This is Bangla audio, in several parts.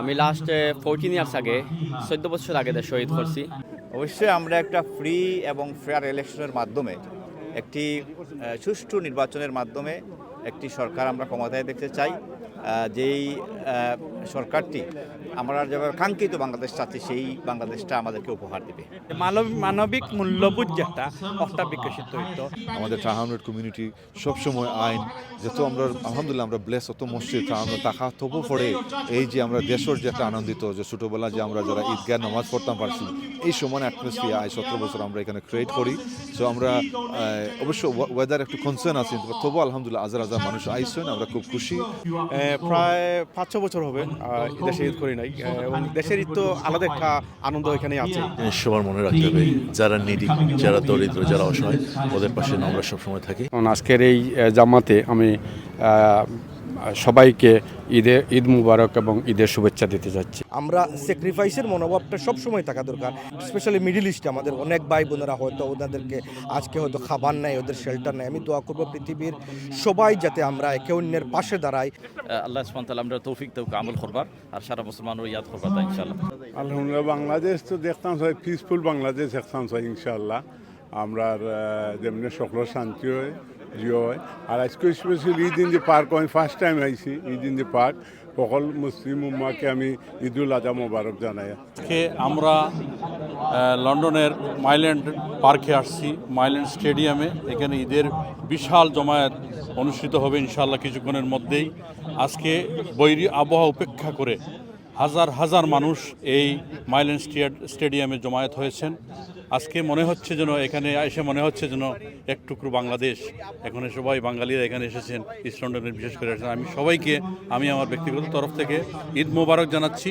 আমি লাস্ট ফোরটিন ইয়ার্স আগে, চোদ্দ বছর আগে শহীদ করছি অবশ্যই আমরা একটা ফ্রি এবং ফেয়ার ইলেকশনের মাধ্যমে, একটি সুষ্ঠু নির্বাচনের মাধ্যমে একটি সরকার আমরা ক্ষমতায় দেখতে চাই যেই সরকারটি আমরা যেভাবে কাঙ্ক্ষিত বাংলাদেশ চাচ্ছি সেই বাংলাদেশটা আমাদেরকে উপহার দেবে। মানব- মানবিক মূল্যবোধ যেটা অর্থাৎ বিকশিত হইতো। আমাদের ট্রাহানুর কমিউনিটি সবসময় আইন যত আমরা আলহামদুলিল্লাহ আমরা ব্লেস অত মসজিদ আমরা টাকা তবু পড়ে এই যে আমরা দেশের যে একটা আনন্দিত যে ছোটোবেলা যে আমরা যারা ঈদগাহ নামাজ পড়তাম পারছি এই সমান অ্যাটমসফিয়ার আয় সতেরো বছর আমরা এখানে ক্রিয়েট করি। সো আমরা অবশ্য ওয়েদার একটু কনসার্ন আছে তবু আলহামদুলিল্লাহ হাজার হাজার মানুষ আইসেন আমরা খুব খুশি। প্রায় পাঁচ ছ বছর হবে আহ, দেশে ঈদ করি নাই। আহ, এবং দেশের ঈদ তো আলাদা একটা আনন্দ এখানে আছে। সবার মনে রাখতে হবে যারা নিডি যারা দরিদ্র যারা অসহায় ওদের পাশে আমরা সবসময় থাকি। কারণ আজকের এই জামাতে আমি আহ, সবাইকে ঈদে ঈদ মুবারক এবং ঈদের শুভেচ্ছা দিতে যাচ্ছি। আমরা স্যাক্রিফাইসের মনোভাবটা সব সময় থাকা দরকার স্পেশালি মিডিল ইস্টে আমাদের অনেক ভাই বোনেরা হয়তো ওনাদেরকে আজকে হয়তো খাবার নাই ওদের শেল্টার নাই আমি দোয়া করব পৃথিবীর সবাই যাতে আমরা একে অন্যের পাশে দাঁড়াই। আল্লাহ সুবহান আমরা তৌফিক দেউক আমল করবার আর সারা মুসলমানও ইয়াদ করবার তাই ইনশাআল্লাহ। আলহামদুলিল্লাহ বাংলাদেশ তো দেখতাম চাই পিসফুল বাংলাদেশ দেখতাম চাই ইনশাল্লাহ আমরা যেমনি সকলের শান্তি হয় জিও আর আজকে special Eid in the park আমি ফার্স্ট টাইম আইছি ঈদ ইন দি পার্ক। সকল মুসলিম উম্মাকে আমি ঈদুল আজহা মোবারক জানাই। আমরা লন্ডনের মাইল্যান্ড পার্কে আসছি, মাইল্যান্ড স্টেডিয়ামে। এখানে ঈদের বিশাল জমায়েত অনুষ্ঠিত হবে ইনশাআল্লাহ কিছুক্ষণের মধ্যেই। আজকে বৈরী আবহাওয়া উপেক্ষা করে হাজার হাজার মানুষ এই মাইলেন স্টেডিয়ামে জমায়েত হয়েছেন। আজকে মনে হচ্ছে যেন এখানে এসে মনে হচ্ছে যেন একটুকরো বাংলাদেশ। এখানে সবাই বাঙালিরা এখানে এসেছেন ইস্ট লন্ডনে বিশেষ করে এসেছেন। আমি সবাইকে আমি আমার ব্যক্তিগত তরফ থেকে ঈদ মোবারক জানাচ্ছি।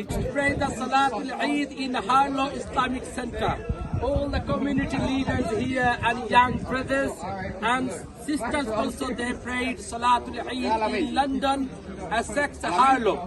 All the community leaders here and young brothers and sisters also they prayed Salatul Eid in London, Essex, Harlow.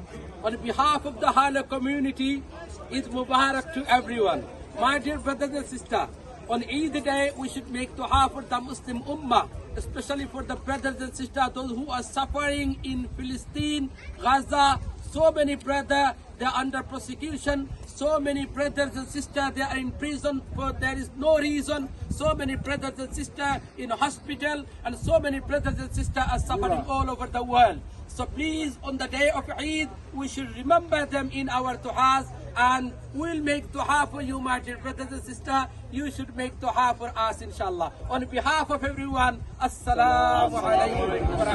On behalf of the Harlow community, Eid Mubarak to everyone. My dear brothers and sisters, on Eid day we should make dua for the Muslim Ummah, especially for the brothers and sisters, those who are suffering in Palestine, Gaza, so many brothers they are under prosecution. so many brothers and sisters they are in prison for there is no reason. So many brothers and sisters in hospital and so many brothers and sisters are suffering all over the world. So please on the day of Eid we should remember them in our du'as and we'll make dua for you my dear brothers and sisters you should make dua for us inshallah. On behalf of everyone assalamu alaikum